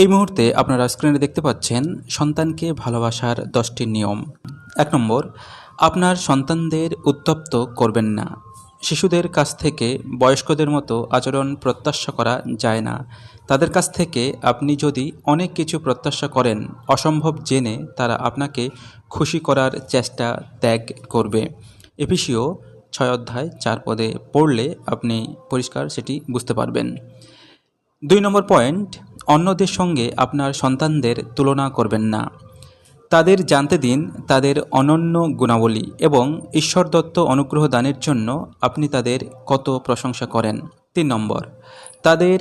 এই মুহূর্তে আপনারা স্ক্রিনে দেখতে পাচ্ছেন সন্তানকে ভালোবাসার দশটি নিয়ম। এক নম্বর, আপনার সন্তানদের উত্তপ্ত করবেন না। শিশুদের কাছ থেকে বয়স্কদের মতো আচরণ প্রত্যাশা করা যায় না। তাদের কাছ থেকে আপনি যদি অনেক কিছু প্রত্যাশা করেন, অসম্ভব জেনে তারা আপনাকে খুশি করার চেষ্টা ত্যাগ করবে। এপিসিও ছয় অধ্যায় চার পদে পড়লে আপনি পরিষ্কার সেটি বুঝতে পারবেন। দুই নম্বর পয়েন্ট অন্যদের সঙ্গে আপনার সন্তানদের তুলনা করবেন না। তাদের জানতে দিন তাদের অনন্য গুণাবলী এবং ঈশ্বর দত্ত অনুগ্রহ দানের জন্য আপনি তাদের কত প্রশংসা করেন। তিন নম্বর, তাদের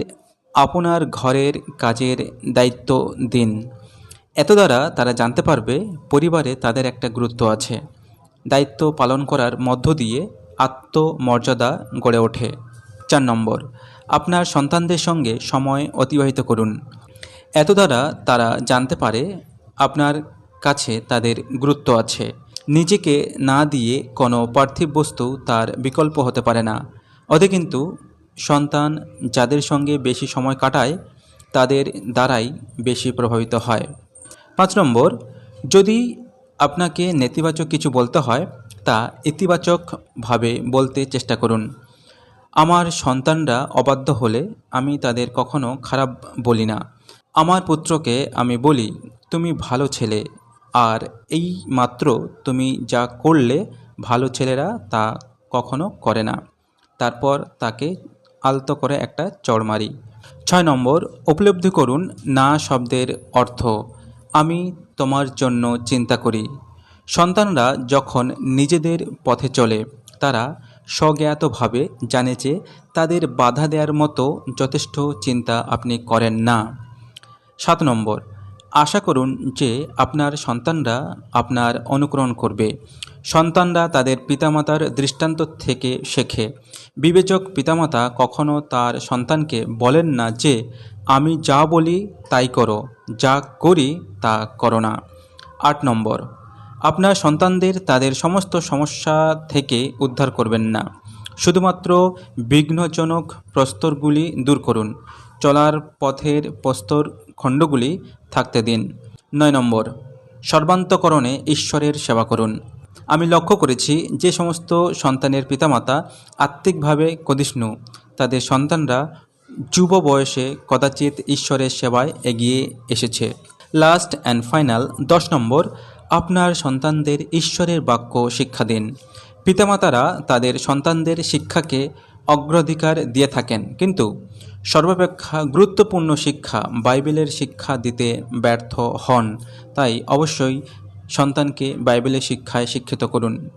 আপনার ঘরের কাজের দায়িত্ব দিন। এত দ্বারা তারা জানতে পারবে পরিবারে তাদের একটা গুরুত্ব আছে। দায়িত্ব পালন করার মধ্য দিয়ে আত্মমর্যাদা গড়ে ওঠে। চার নম্বর আপনার সন্তানদের সঙ্গে সময় অতিবাহিত করুন। এত দ্বারা তারা জানতে পারে আপনার কাছে তাদের গুরুত্ব আছে। নিজেকে না দিয়ে কোনো পার্থিব বস্তু তার বিকল্প হতে পারে না। ওতে কিন্তু সন্তান যাদের সঙ্গে বেশি সময় কাটায়, তাদের দ্বারাই বেশি প্রভাবিত হয়। পাঁচ নম্বর, যদি আপনাকে নেতিবাচক কিছু বলতে হয়, তা ইতিবাচকভাবে বলতে চেষ্টা করুন। আমার সন্তানরা অবাধ্য হলে আমি তাদের কখনো খারাপ বলি না। আমার পুত্রকে আমি বলি, তুমি ভালো ছেলে। আর এই মাত্র তুমি যা করলে ভালো ছেলেরা তা কখনো করে না। তারপর তাকে আলতো করে একটা চড় মারি। ছয় নম্বর, উপলব্ধি করুন না শব্দের অর্থ। আমি তোমার জন্য চিন্তা করি। সন্তানরা যখন নিজেদের পথে চলে, তারা স্বজ্ঞাতভাবে জানে যে তাদের বাধা দেওয়ার মতো যথেষ্ট চিন্তা আপনি করেন না। সাত নম্বর, আশা করুন যে আপনার সন্তানরা আপনার অনুকরণ করবে। সন্তানরা তাদের পিতামাতার দৃষ্টান্ত থেকে শেখে। বিবেচক পিতামাতা কখনো তার সন্তানকে বলেন না যে, আমি যা বলি তাই করো, যা করি তা করো না। আট নম্বর আপনার সন্তানদের তাদের সমস্ত সমস্যা থেকে উদ্ধার করবেন না। শুধুমাত্র বিঘ্নজনক প্রস্তরগুলি দূর করুন। চলার পথের প্রস্তর খণ্ডগুলি থাকতে দিন। নয় নম্বর, সর্বান্তকরণে ঈশ্বরের সেবা করুন। আমি লক্ষ্য করেছি যে সমস্ত সন্তানের পিতামাতা আত্মিকভাবে কদিষ্ণু তাদের সন্তানরা যুব বয়সে কদাচিৎ ঈশ্বরের সেবায় এগিয়ে এসেছে। লাস্ট অ্যান্ড ফাইনাল, দশ নম্বর আপনার সন্তানদের ঈশ্বরের বাক্য শিক্ষা দিন। পিতামাতারা তাদের সন্তানদের শিক্ষাকে অগ্রাধিকার দিয়ে থাকেন। কিন্তু সর্বাপেক্ষা গুরুত্বপূর্ণ শিক্ষা বাইবেলের শিক্ষা দিতে ব্যর্থ হন। তাই অবশ্যই সন্তানকে বাইবেলের শিক্ষায় শিক্ষিত করুন।